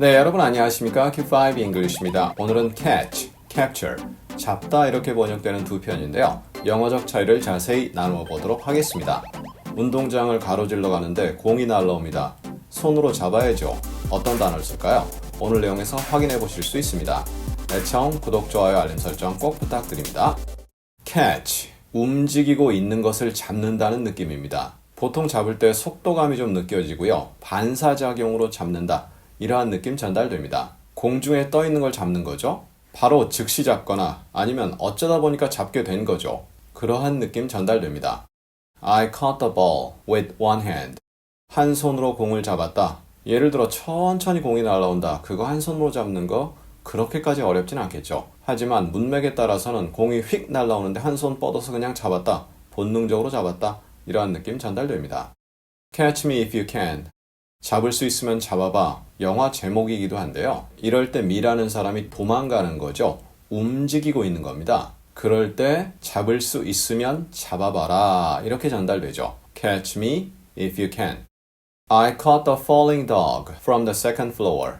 네, 여러분 안녕하십니까? Q5 English입니다. 오늘은 catch, capture, 잡다 이렇게 번역되는 두 편인데요. 영어적 차이를 자세히 나누어 보도록 하겠습니다. 운동장을 가로질러 가는데 공이 날라옵니다. 손으로 잡아야죠. 어떤 단어를 쓸까요? 오늘 내용에서 확인해 보실 수 있습니다. 애청, 구독, 좋아요, 알림 설정 꼭 부탁드립니다. catch, 움직이고 있는 것을 잡는다는 느낌입니다. 보통 잡을 때 속도감이 좀 느껴지고요. 반사작용으로 잡는다. 이러한 느낌 전달됩니다. 공중에 떠 있는 걸 잡는 거죠. 바로 즉시 잡거나 아니면 어쩌다 보니까 잡게 된 거죠. 그러한 느낌 전달됩니다. I caught the ball with one hand. 한 손으로 공을 잡았다. 예를 들어 천천히 공이 날아온다. 그거 한 손으로 잡는 거 그렇게까지 어렵진 않겠죠. 하지만 문맥에 따라서는 공이 휙 날아오는데 한 손 뻗어서 그냥 잡았다. 본능적으로 잡았다. 이러한 느낌 전달됩니다. Catch me if you can. 잡을 수 있으면 잡아봐. 영화 제목이기도 한데요. 이럴 때 미라는 사람이 도망가는 거죠. 움직이고 있는 겁니다. 그럴 때 잡을 수 있으면 잡아봐라. 이렇게 전달되죠. Catch me if you can. I caught the falling dog from the second floor.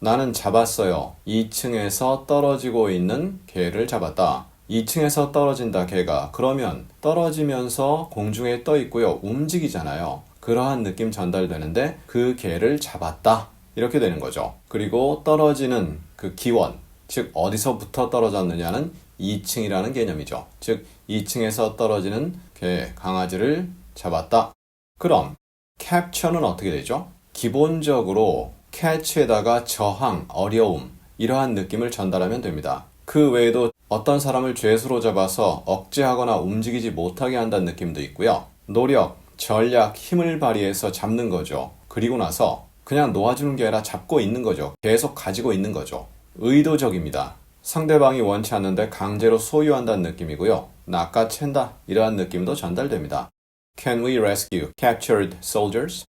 나는 잡았어요. 2층에서 떨어지고 있는 개를 잡았다. 2층에서 떨어진다 개가 그러면 떨어지면서 공중에 떠 있고요 움직이잖아요 그러한 느낌 전달되는데 그 개를 잡았다. 이렇게 되는 거죠. 그리고 떨어지는 그 기원 즉 어디서부터 떨어졌느냐는 2층이라는 개념이죠. 즉 2층에서 떨어지는 개 강아지를 잡았다. 그럼 capture는 어떻게 되죠? 기본적으로 catch에다가 저항 어려움 이러한 느낌을 전달하면 됩니다. 그 외에도 어떤 사람을 죄수로 잡아서 억제하거나 움직이지 못하게 한다는 느낌도 있고요. 노력, 전략, 힘을 발휘해서 잡는 거죠. 그리고 나서 그냥 놓아주는 게 아니라 잡고 있는 거죠. 계속 가지고 있는 거죠. 의도적입니다. 상대방이 원치 않는데 강제로 소유한다는 느낌이고요. 낚아챈다 이러한 느낌도 전달됩니다. Can we rescue captured soldiers?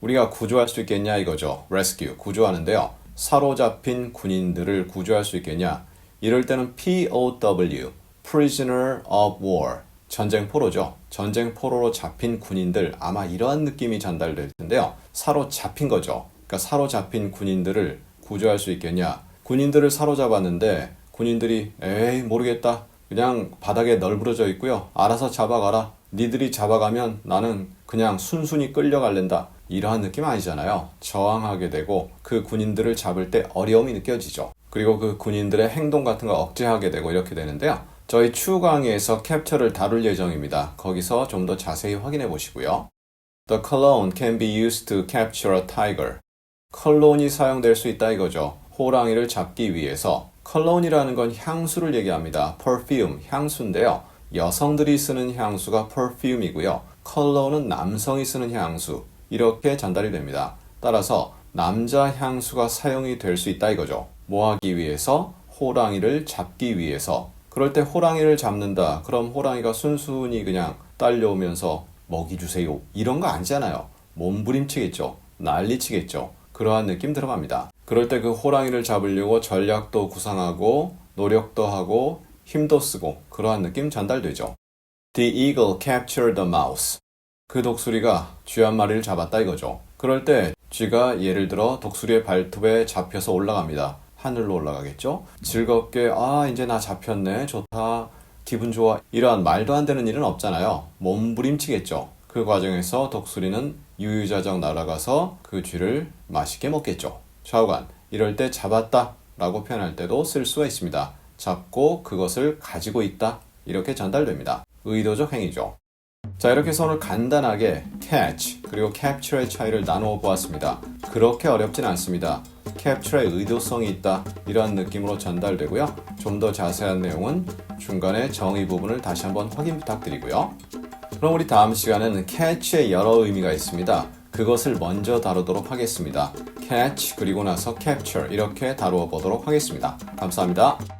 우리가 구조할 수 있겠냐 이거죠. rescue 구조하는데요. 사로잡힌 군인들을 구조할 수 있겠냐? 이럴 때는 POW, Prisoner of War, 전쟁 포로죠. 전쟁 포로로 잡힌 군인들 아마 이러한 느낌이 전달될 텐데요. 사로잡힌 거죠. 그러니까 사로잡힌 군인들을 구조할 수 있겠냐? 군인들을 사로잡았는데 군인들이 에이 모르겠다. 그냥 바닥에 널브러져 있고요. 알아서 잡아가라. 니들이 잡아가면 나는 그냥 순순히 끌려갈랜다. 이러한 느낌 아니잖아요. 저항하게 되고 그 군인들을 잡을 때 어려움이 느껴지죠. 그리고 그 군인들의 행동 같은 거 억제하게 되고 이렇게 되는데요. 저희 추후 강의에서 캡처를 다룰 예정입니다. 거기서 좀 더 자세히 확인해 보시고요. The cologne can be used to capture a tiger. 컬론이 사용될 수 있다 이거죠. 호랑이를 잡기 위해서. 컬론이라는 건 향수를 얘기합니다. perfume, 향수인데요. 여성들이 쓰는 향수가 perfume이고요. 컬론은 남성이 쓰는 향수. 이렇게 전달이 됩니다. 따라서 남자 향수가 사용이 될 수 있다 이거죠. 뭐 하기 위해서? 호랑이를 잡기 위해서. 그럴 때 호랑이를 잡는다. 그럼 호랑이가 순순히 그냥 딸려오면서 먹이 주세요. 이런 거 아니잖아요. 몸부림치겠죠. 난리치겠죠. 그러한 느낌 들어갑니다. 그럴 때 그 호랑이를 잡으려고 전략도 구상하고 노력도 하고 힘도 쓰고 그러한 느낌 전달되죠. The eagle captured the mouse. 그 독수리가 쥐 한 마리를 잡았다 이거죠. 그럴 때 쥐가 예를 들어 독수리의 발톱에 잡혀서 올라갑니다. 하늘로 올라가겠죠? 즐겁게, 아, 이제 나 잡혔네. 좋다. 기분 좋아. 이러한 말도 안 되는 일은 없잖아요. 몸부림치겠죠. 그 과정에서 독수리는 유유자적 날아가서 그 쥐를 맛있게 먹겠죠. 좌우간, 이럴 때 잡았다 라고 표현할 때도 쓸 수가 있습니다. 잡고 그것을 가지고 있다. 이렇게 전달됩니다. 의도적 행위죠. 자, 이렇게 손을 간단하게 catch 그리고 capture의 차이를 나누어 보았습니다. 그렇게 어렵진 않습니다. Capture의 의도성이 있다 이런 느낌으로 전달되고요. 좀 더 자세한 내용은 중간에 정의 부분을 다시 한번 확인 부탁드리고요. 그럼 우리 다음 시간에는 catch의 여러 의미가 있습니다. 그것을 먼저 다루도록 하겠습니다. catch 그리고 나서 capture 이렇게 다루어 보도록 하겠습니다. 감사합니다.